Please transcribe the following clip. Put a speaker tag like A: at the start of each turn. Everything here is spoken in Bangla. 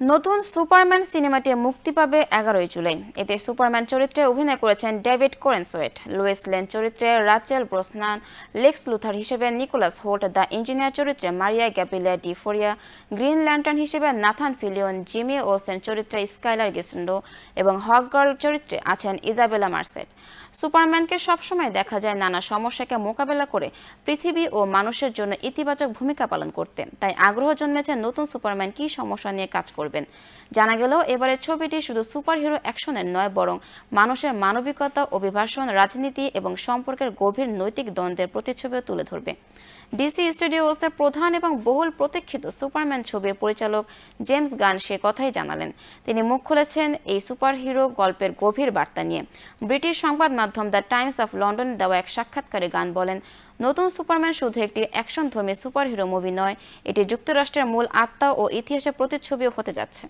A: নতুন সুপারম্যান সিনেমাটি মুক্তি পাবে এগারোই জুলাই। এতে সুপারম্যান চরিত্রে অভিনয় করেছেন ডেভিড কোরেনসোয়েট, লুইস লেন চরিত্রে রাচেল ব্রোসনান, লেক্স লুথার হিসেবে নিকোলাস হোল্ট, দ্য ইঞ্জিনিয়ার চরিত্রে Maria Gabriela de Faria, Green Lantern হিসেবে নাথান ফিলিয়ন, জিমি ওলসেন চরিত্রে স্কাইলার গিসন্ডো এবং হক গার্ল চরিত্রে আছেন ইজাবেলা মার্সেট। সুপারম্যানকে সবসময় দেখা যায় নানা সমস্যাকে মোকাবেলা করে পৃথিবী ও মানুষের জন্য ইতিবাচক ভূমিকা পালন করতে। তাই আগ্রহ জন্মেছে নতুন সুপারম্যান কী সমস্যা নিয়ে কাজ করবেন। জানা গেল, এবারের ছবিটি শুধু সুপারহিরো অ্যাকশনের নয়, বরং মানুষের মানবিকতা, অভিবাসন, রাজনীতি এবং সম্পর্কের গভীর নৈতিক দ্বন্দ্বের প্রতিচ্ছবিও তুলে ধরবে। ডিসি স্টুডিওসের প্রধান এবং বহুল প্রতীক্ষিত সুপারম্যান ছবির পরিচালক জেমস গান সে কথাই জানালেন। তিনি মুখ খুলেছেন এই সুপারহিরো গল্পের গভীর বার্তা নিয়ে। ব্রিটিশ সংবাদ মাধ্যম দ্য টাইমস অফ লন্ডনে দেওয়া এক সাক্ষাৎকারে গান বলেন নতুন সুপারম্যান শুধু একটি অ্যাকশন অ্যাকশনধর্মী সুপারহিরো মুভি নয়, এটি যুক্তরাষ্ট্রের মূল আত্মা ও ইতিহাসের প্রতিচ্ছবিও হতে যাচ্ছে।